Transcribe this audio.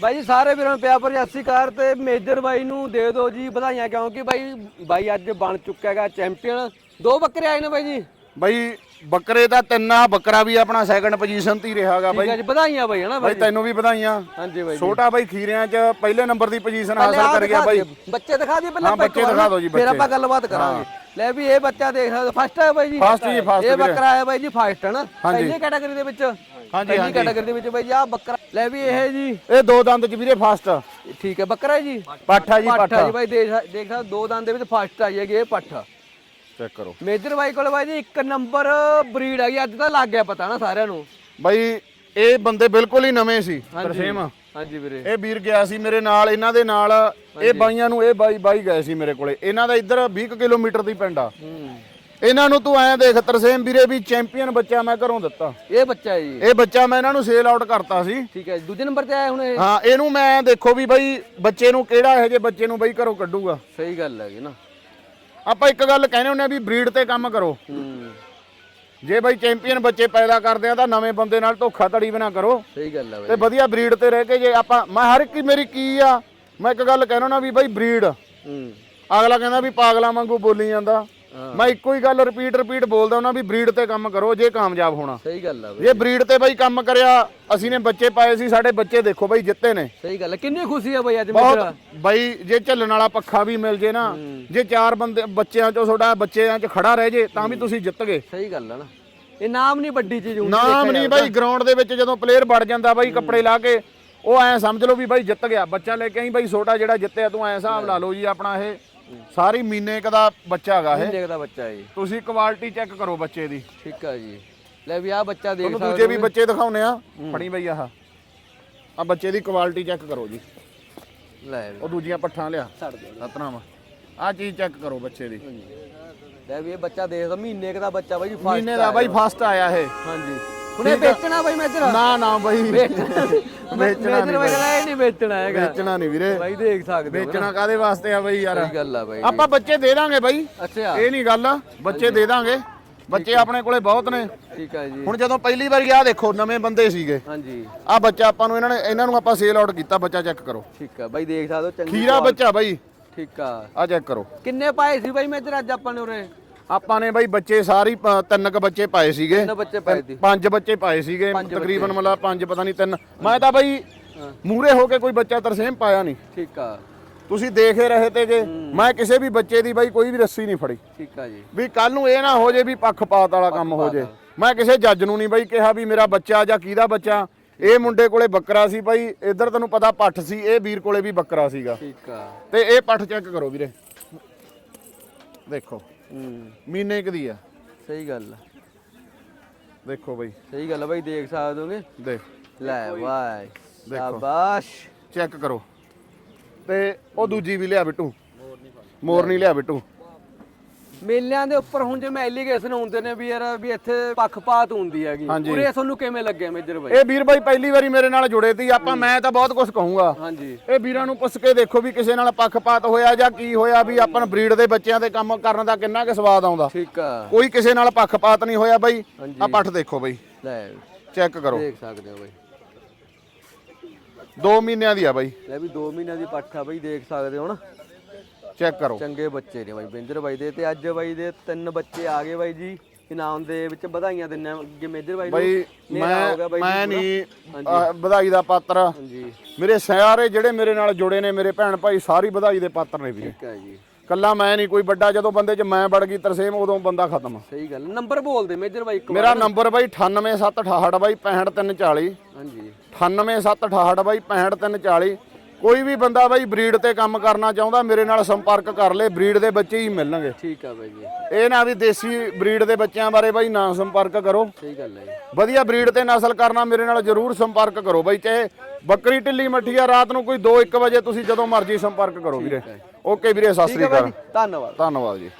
ਬਾਈ ਜੀ ਸਾਰੇ ਵੀਰਾਂ ਨੂੰ ਪਿਆਰ ਭਰੀ ਸਤਿ ਸ਼੍ਰੀ ਅਕਾਲ ਤੇ ਮੇਜਰ ਬਾਈ ਨੂੰ ਦੇ ਦਿਓ ਜੀ ਵਧਾਈਆਂ ਕਿਉਂਕਿ ਬਾਈ ਬਾਈ ਅੱਜ ਬਣ ਚੁੱਕਾ ਹੈਗਾ ਚੈਂਪੀਅਨ। ਦੋ ਬੱਕਰੇ ਆਏ ਨੇ ਬਾਈ ਜੀ। ਬਈ ਬੱਕਰੇ ਦਾ ਤਿੰਨਾ ਬੱਕਰਾ ਵੀ ਆਪਣਾ ਸੈਕੰਡ ਪੋਜੀਸ਼ਨ ਤੇ ਹੀ ਰਿਹਾਗਾ ਠੀਕ ਬਾਈ। ਹੈ ਜੀ ਵਧਾਈਆਂ ਬਾਈ ਹਨਾ ਬਾਈ ਬਾਈ? ਤੈਨੂੰ ਵੀ ਵਧਾਈਆਂ। ਹਾਂਜੀ ਬਾਈ ਜੀ। ਛੋਟਾ ਬਾਈ ਖੀਰਿਆਂ 'ਚ ਪਹਿਲੇ ਨੰਬਰ ਦੀ ਪੋਜੀਸ਼ਨ ਹਾਸਲ ਕਰ ਗਿਆ ਬਾਈ। ਬੱਚੇ ਦਿਖਾ ਦਿਓ ਪਹਿਲਾਂ ਹਾਂ, ਬੱਚੇ ਦਿਖਾ ਦਿਓ ਜੀ, ਫਿਰ ਬੱਚੇ। ਆਪਾਂ ਗੱਲਬਾਤ ਕਰਾਂਗੇ। ਲੈ ਵੀ ਇਹ ਬੱਚਾ ਦੇਖ ਸਕਦੇ ਫਸਟ ਹੈ ਬਾਈ ਜੀ। First ਜੀ, first ਇਹ ਵੀਰੇ। ਬੱਕਰਾ ਹੈ ਬਾਈ ਜੀ ਫਸਟ ਹੈ ਨਾ? ਹਾਂਜੀ। ਪਹਿਲੀ ਕੈਟਾਗਰੀ ਦੇ ਵਿੱਚ। ਹਾਂਜੀ, ਪਹਿਲੀ ਹਾਂਜੀ। ਕੈਟਾਗਰੀ ਦੇ ਵਿੱਚ ਬਾਈ ਜੀ ਆਹ ਬੱਕਰਾ। ਲੈ ਵੀ ਇਹ ਜੀ। ਇਹ ਦੋ ਦੰਦ 'ਚ ਵੀਰੇ ਫਸਟ ਠੀਕ ਹੈ ਬੱਕਰਾ ਹੈ ਜੀ? ਪਾਠਾ ਜੀ ਪੱਠ ਹੈ ਪਾਠਾ। ਜੀ ਬਾਈ ਦੇਖ ਦੇਖ ਸਕਦੇ ਦੋ ਦੰਦ ਦੇ ਵਿੱਚ ਫਸਟ ਆਈ ਹੈਗੀ ਇਹ ਪੱਠ। ਚੈੱਕ ਕਰੋ। ਮੇਜਰ ਬਾਈ ਕੋਲ ਬਾਈ ਜੀ ਇੱਕ ਨੰਬਰ ਬਰੀਡ ਹੈਗੀ ਅੱਜ ਤਾਂ ਲੱਗ ਗਿਆ ਪਤਾ ਨਾ ਸਾਰਿਆਂ ਨੂੰ। ਬਾਈ ਇਹ ਬੰਦੇ ਬਿਲਕੁਲ ਹੀ ਨਵੇਂ ਸੀ ਤਰਸੇਮ ਹਾਂਜੀ ਵੀਰੇ। ਇਹ ਵੀਰ ਗਿਆ ਸੀ ਮੇਰੇ ਨਾਲ ਇਹਨਾਂ ਦੇ ਨਾਲ। ਇਹ ਬਾਈਆਂ ਨੂੰ ਇਹ ਬਾਈ ਬਾਈ ਗਏ ਸੀ ਮੇਰੇ ਕੋਲੇ। ਇਹਨਾਂ ਦਾ ਇੱਧਰ 20 ਕੁ ਕਿਲੋਮੀਟਰ ਦੀ ਪਿੰਡ ਆ। ਇਹਨਾਂ ਨੂੰ ਤੂੰ ਐਂ ਦੇਖ ਤਰਸੇਮ ਵੀਰੇ ਵੀ ਚੈਂਪੀਅਨ ਬੱਚਾ ਮੈਂ ਘਰੋਂ ਦਿੱਤਾ। ਇਹ ਬੱਚਾ ਜੀ। ਇਹ ਬੱਚਾ ਮੈਂ ਇਹਨਾਂ ਨੂੰ ਸੇਲ ਆਊਟ ਕਰਤਾ ਸੀ। ਠੀਕ ਹੈ ਦੂਜੇ ਨੰਬਰ ਤੇ ਆਇਆ ਹੁਣ ਇਹ? ਹਾਂ ਇਹਨੂੰ ਮੈਂ ਦੇਖੋ ਵੀ ਬਾਈ ਬੱਚੇ ਨੂੰ ਕਿਹੜਾ ਇਹੋ ਜਿਹੇ ਬੱਚੇ ਨੂੰ ਬਾਈ ਘਰੋਂ ਕੱਢੂਗਾ। ਸਹੀ ਗੱਲ ਹੈਗੀ ਨਾ। ਆਪਾਂ ਇੱਕ ਗੱਲ ਕਹਿੰਦੇ ਹੁੰਦੇ ਆ ਵੀ ਬਰੀਡ ਤੇ ਕੰਮ ਕਰੋ। ਹੂੰ। ਜੇ ਬਾਈ ਚੈਂਪੀਅਨ ਬੱਚੇ ਪੈਦਾ ਕਰਦੇ ਆ ਤਾਂ ਨਵੇਂ ਬੰਦੇ ਨਾਲ ਧੋਖਾ ਧੜੀ ਵੀ ਨਾ ਕਰੋ। ਸਹੀ ਗੱਲ ਹੈ ਤੇ ਬਾਈ ਵਧੀਆ ਬਰੀਡ ਤੇ ਰਹਿ ਕੇ ਜੇ ਆਪਾਂ ਮੈਂ ਹਰ ਇੱਕ ਮੇਰੀ ਕੀ ਆ ਮੈਂ ਇੱਕ ਗੱਲ ਕਹਿਣਾ ਨਾ ਵੀ ਬਾਈ ਬਰੀਡ। ਹੂੰ। ਅਗਲਾ ਕਹਿੰਦਾ ਵੀ ਪਾਗਲਾਂ ਵਾਂਗੂ ਬੋਲੀ ਜਾਂਦਾ। ਮੈਂ ਇੱਕੋ ਹੀ ਗੱਲ ਰਿਪੀਟ ਰਿਪੀਟ ਬੋਲਦਾ ਉਹਨਾਂ ਵੀ ਬਰੀਡ ਤੇ ਕੰਮ ਕਰੋ ਜੇ ਕਾਮਯਾਬ ਹੋਣਾ। ਸਹੀ ਗੱਲ ਹੈ ਬਾਈ। ਜੇ ਬਰੀਡ ਤੇ ਬਾਈ ਕੰਮ ਕਰਿਆ ਅਸੀਂ ਨੇ ਬੱਚੇ ਪਾਏ ਸੀ ਸਾਡੇ ਬੱਚੇ ਦੇਖੋ ਬਾਈ ਜਿੱਤੇ ਨੇ। ਸਹੀ ਗੱਲ ਹੈ ਕਿੰਨੀ ਖੁਸ਼ੀ ਹੈ ਬਾਈ ਅੱਜ ਮੇਜਰ ਬਹੁਤ ਬਾਈ ਜੇ ਝੱਲਣ ਵਾਲਾ ਪੱਖਾ ਵੀ ਮਿਲ ਜੇ ਨਾ ਜੇ ਚਾਰ ਬੰਦੇ ਬੱਚਿਆਂ ਚੋਂ ਤੁਹਾਡਾ ਬੱਚਿਆਂ 'ਚ ਖੜਾ ਰਹਿ ਜੇ ਤਾਂ ਵੀ ਤੁਸੀਂ ਜਿੱਤ ਗਏ। ਸਹੀ ਗੱਲ ਹੈ ਨਾ। ਇਹ ਨਾਮ ਨਹੀਂ ਵੱਡੀ ਚੀਜ਼ ਹੁੰਦੀ ਨਾਮ ਨਹੀਂ ਬਾਈ ਗਰਾਊਂਡ ਦੇ ਵਿੱਚ ਜਦੋਂ ਪਲੇਅਰ ਵੜ ਜਾਂਦਾ ਬਾਈ ਕੱਪੜੇ ਲਾ ਕੇ ਉਹ ਐ ਸਮਝ ਲਓ ਵੀ ਬਾਈ ਜਿੱਤ ਗਿਆ। ਬੱਚਾ ਲੈ ਕੇ ਆਈ ਬਾਈ ਛੋਟਾ ਜਿਹੜਾ ਜਿੱਤਿਆ ਤੂੰ ਐ ਹਿਸਾਬ ਲਾ ਲਓ ਜੀ ਆਪਣਾ ਇਹ। ਸਾਰੀ ਮਹੀਨੇ ਕ ਦਾ ਬੱਚਾ ਹੈਗਾ ਇਹ। ਦਾ ਬੱਚਾ ਹੈ ਜੀ। ਤੁਸੀਂ ਕੁਆਲਿਟੀ ਚੈੱਕ ਕਰੋ ਬੱਚੇ ਦੀ। ਠੀਕ ਹੈ ਜੀ। ਲੈ ਵੀ ਆ ਬੱਚਾ ਦੇਖ ਤੁਹਾਨੂੰ ਸਕਦੇ ਦੂਜੇ ਵੀ ਬੱਚੇ ਦਿਖਾਉਨੇ ਆ। ਫੜੀ ਬਈ ਆਹ। ਆ ਬੱਚੇ ਦੀ ਕੁਆਲਿਟੀ ਚੈੱਕ ਕਰੋ ਜੀ। ਲੈ ਵੀ। ਉਹ ਦੂਜੀਆਂ ਪੱਠਾਂ ਲਿਆ। ਛੱਡ ਦੇ ਸਤਨਾਮ ਆ ਚੀਜ਼ ਚੈੱਕ ਕਰੋ ਬੱਚੇ ਦੀ। ਲੈ ਵੀ ਇਹ ਬੱਚਾ ਦੇਖਦਾ ਮਹੀਨੇ ਕ ਦਾ ਬੱਚਾ ਬਾਈ ਜੀ first ਮਹੀਨੇ ਦਾ ਬਾਈ ਫਸਟ ਆਇਆ ਇਹ। ਹਾਂਜੀ। ਹੁਣ ਵੇਚਣਾ ਬਾਈ ਮੇਜਰ ਨਾ ਨਾ ਬਾਈ। ਵੇਚਣਾ ਨਹੀਂ। ਬਾਈ। ਇਹ ਨਹੀਂ ਵੇਚਣਾ ਹੈਗਾ। ਵੇਚਣਾ ਨਹੀਂ ਵੀਰੇ। ਬਾਈ ਦੇਖ ਸਕਦੇ ਹੋ ਵੇਚਣਾ ਕਾਦੇ ਵਾਸਤੇ ਆ ਬਾਈ ਯਾਰ? ਸਹੀ ਗੱਲ ਆ ਬਾਈ। ਆਪਾਂ ਬੱਚੇ ਦੇ ਦਾਂਗੇ ਬਾਈ। ਅੱਛਾ। ਇਹ ਨਹੀਂ ਗੱਲ ਬੱਚੇ ਦੇ ਦਾਂਗੇ। ਬੱਚੇ ਆਪਣੇ ਕੋਲੇ ਬਹੁਤ ਨੇ। ਠੀਕ ਹੈ ਜੀ। ਹੁਣ ਜਦੋਂ ਪਹਿਲੀ ਵਾਰੀ ਆ ਦੇਖੋ ਨਵੇਂ ਬੰਦੇ ਸੀਗੇ। ਹਾਂਜੀ। ਆ ਬੱਚਾ ਆਪਾਂ ਨੂੰ ਇਹਨਾਂ ਨੇ ਇਹਨਾਂ ਨੂੰ ਆਪਾਂ ਸੇਲ ਆਊਟ ਕੀਤਾ ਬੱਚਾ ਚੈੱਕ ਕਰੋ। ਠੀਕ ਆ। ਬਾਈ ਦੇਖ ਸਕਦੇ ਹੋ ਚੰਗੀ ਖੀਰਾ ਬੱਚਾ ਬਾਈ। ਠੀਕ ਆ। ਆ ਚੈੱਕ ਕਰੋ। ਕਿੰਨੇ ਪਾਏ ਸੀ ਬਾਈ ਮੇਜਰ ਅੱਜ ਆਪਾਂ ਨੇ ਉਰੇ? ਆਪਾਂ ਨੇ ਬਾਈ ਬੱਚੇ ਸਾਰੀ ਪ- ਤਿੰਨ ਕ ਬੱਚੇ ਪਾਏ ਸੀਗੇ। ਕਿੰਨੇ ਬੱਚੇ ਪਾਏ ਸੀ। ਪੰਜ ਬੱਚੇ ਪਾਏ ਸੀਗੇ ਪੰਜ ਤਕਰੀਬਨ ਮਤਲਬ ਪੰਜ ਪਤਾ ਨਹੀਂ ਤਿੰਨ। ਮੈਂ ਤਾਂ ਬਾਈ ਮੂਰੇ ਹੋ ਕੇ ਕੋਈ ਬੱਚਾ ਤਰਸੇਮ ਪਾਇਆ ਨਹੀਂ। ਠੀਕ ਆ। ਤੁਸੀਂ ਦੇਖ ਹੀ ਰਹੇ ਤੇਗੇ ਮੈਂ ਕਿਸੇ ਵੀ ਬੱਚੇ ਦੀ ਬਾਈ ਕੋਈ ਵੀ ਰੱਸੀ ਨਹੀਂ ਫੜੀ। ਠੀਕ ਆ ਜੀ। ਵੀ ਕੱਲ ਨੂੰ ਇਹ ਨਾ ਹੋ ਜੇ ਵੀ ਪੱਖਪਾਤ ਵਾਲਾ ਕੰਮ ਹੋ ਜੇ। ਮੈਂ ਕਿਸੇ ਜੱਜ ਨੂੰ ਨਹੀਂ ਬਾਈ ਕਿਹਾ ਵੀ ਮੇਰਾ ਬੱਚਾ ਜਾਂ ਕਿਹਦਾ ਬੱਚਾ। ਇਹ ਮੁੰਡੇ ਕੋਲੇ ਬੱਕਰਾ ਸੀ ਬਾਈ। ਇੱਧਰ ਤੈਨੂੰ ਪਤਾ ਪੱਠ ਸੀ। ਇਹ ਵੀਰ ਕੋਲੇ ਵੀ ਬੱਕਰਾ ਸੀਗਾ। ਠੀਕ ਆ। ਤੇ ਇਹ ਪੱਠ ਚੈੱਕ ਕਰੋ ਵੀਰੇ। ਦੇਖੋ। ਹੂੰ ਮਹੀਨੇ ਕੁ ਦੀ ਆ। ਸਹੀ ਗੱਲ ਆ। ਦੇਖੋ ਬਾਈ। ਸਹੀ ਗੱਲ ਆ ਬਾਈ ਦੇਖ ਸਕਦੇ ਹੋਗੇ? ਦੇਖ। ਲੈ ਵਾਈ ਸ਼ਾਬਾਸ਼। ਚੈੱਕ ਕਰੋ। ਤੇ ਉਹ ਦੂਜੀ ਵੀ ਲਿਆ ਬਿੱਟੂ। ਮੋਰ ਨਹੀਂ ਲਿਆ ਬਿੱਟੂ। ਮੇਲਿਆਂ ਦੇ ਉੱਪਰ ਹੁਣ ਜਿਵੇਂ ਐਲੀਗੇਸ਼ਨ ਹੁੰਦੇ ਨੇ ਵੀ ਯਾਰ ਵੀ ਇੱਥੇ ਪੱਖਪਾਤ ਹੁੰਦੀ ਹੈਗੀ। ਹਾਂਜੀ। ਉਰੇ ਤੁਹਾਨੂੰ ਕਿਵੇਂ ਲੱਗਿਆ ਮੇਜਰ ਬਾਈ? ਇਹ ਵੀਰ ਬਾਈ ਪਹਿਲੀ ਵਾਰੀ ਮੇਰੇ ਨਾਲ ਜੁੜੇ ਸੀ ਆਪਾਂ ਮੈਂ ਤਾਂ ਬਹੁਤ ਕੁਝ ਕਹੂੰਗਾ। ਹਾਂਜੀ। ਇਹ ਵੀਰਾਂ ਨੂੰ ਪੁੱਛ ਕੇ ਦੇਖੋ ਵੀ ਕਿਸੇ ਨਾਲ ਪੱਖਪਾਤ ਹੋਇਆ ਜਾਂ ਕੀ ਹੋਇਆ ਵੀ ਆਪਾਂ ਨੂੰ ਬਰੀਡ ਦੇ ਬੱਚਿਆਂ ਤੇ ਕੰਮ ਕਰਨ ਦਾ ਕਿੰਨਾ ਕੁ ਸਵਾਦ ਆਉਂਦਾ। ਠੀਕ ਆ। ਕੋਈ ਕਿਸੇ ਨਾਲ ਪੱਖਪਾਤ ਨਹੀਂ ਹੋਇਆ ਬਾਈ। ਹਾਂਜੀ। ਆ ਪੱਠ ਦੇਖੋ ਬਾਈ। ਲੈ। ਚੈੱਕ ਕਰੋ। ਦੇਖ ਸਕਦੇ ਹੋ ਬਾਈ। 2 ਮਹੀਨਿਆਂ ਦੀ ਆ ਬਾਈ। ਲੈ ਵੀ 2 ਮਹੀਨਿਆਂ ਦੀ ਪੱਠਾ ਬਾਈ ਦੇਖ ਸਕਦੇ ਹੋ ਨਾ। ਚੈੱਕ ਕਰੋ। ਚੰਗੇ ਬੱਚੇ ਨੇ ਬਾਈ ਬਿੰਦਰ ਬਾਈ ਦੇ ਤੇ ਅੱਜ ਬਾਈ ਦੇ ਤਿੰਨ ਬੱਚੇ ਆ ਗਏ ਬਾਈ ਜੀ। ਇਨਾਮ ਦੇ ਵਿੱਚ ਵਧਾਈਆਂ ਦਿੰਨੇ ਮੇਜਰ ਬਾਈ ਬਾਈ ਮੈਂ ਮੈਂ ਨਹੀਂ ਵਧਾਈ ਦਾ ਪਾਤਰ। ਹਾਂਜੀ। ਮੇਰੇ ਸਾਰੇ ਜਿਹੜੇ ਮੇਰੇ ਨਾਲ ਜੁੜੇ ਨੇ ਮੇਰੇ ਭੈਣ ਭਾਈ ਸਾਰੀ ਵਧਾਈ ਦੇ ਪਾਤਰ ਨੇ ਵੀਰੇ। ਠੀਕ ਹੈ ਜੀ। ਕੱਲਾ ਮੈਂ ਨਹੀਂ ਕੋਈ ਵੱਡਾ ਜਦੋਂ ਬੰਦੇ 'ਚ ਮੈਂ ਵੜ ਗਈ ਤਰਸੇਮ ਉਦੋਂ ਬੰਦਾ ਖਤਮ। ਸਹੀ ਗੱਲ ਨੰਬਰ ਬੋਲ ਦੇ ਮੇਜਰ ਬਾਈ ਇੱਕ ਮੇਰਾ ਨੰਬਰ ਬਾਈ 98768 ਬਾਈ 65340 ਹਾਂਜੀ। 98768 ਬਾਈ 65340 ਕੋਈ ਵੀ ਬੰਦਾ ਬਾਈ ਬਰੀਡ ਤੇ ਕੰਮ ਕਰਨਾ ਚਾਹੁੰਦਾ ਮੇਰੇ ਨਾਲ ਸੰਪਰਕ ਕਰ ਲੇ ਬਰੀਡ ਦੇ ਬੱਚੇ ਹੀ ਮਿਲਣਗੇ। ਠੀਕ ਆ ਬਾਈ ਜੀ। ਇਹ ਨਾ ਵੀ ਦੇਸੀ ਬਰੀਡ ਦੇ ਬੱਚਿਆਂ ਬਾਰੇ ਬਾਈ ਨਾ ਸੰਪਰਕ ਕਰੋ। ਸਹੀ ਗੱਲ ਹੈ ਜੀ। ਵਧੀਆ ਬਰੀਡ ਤੇ ਨਸਲ ਕਰਨਾ ਮੇਰੇ ਨਾਲ ਜਰੂਰ ਸੰਪਰਕ ਕਰੋ ਬਾਈ ਚਾਹੇ ਬੱਕਰੀ ਢਿੱਲੀ ਮੱਠੀ ਆ ਰਾਤ ਨੂੰ ਕੋਈ 2-1 ਵਜੇ ਤੁਸੀਂ ਜਦੋਂ ਮਰਜ਼ੀ ਸੰਪਰਕ ਕਰੋ ਵੀਰੇ। ਓਕੇ ਵੀਰੇ ਸਤਿ ਸ੍ਰੀ ਅਕਾਲ। ਧੰਨਵਾਦ। ਧੰਨਵਾਦ ਜੀ।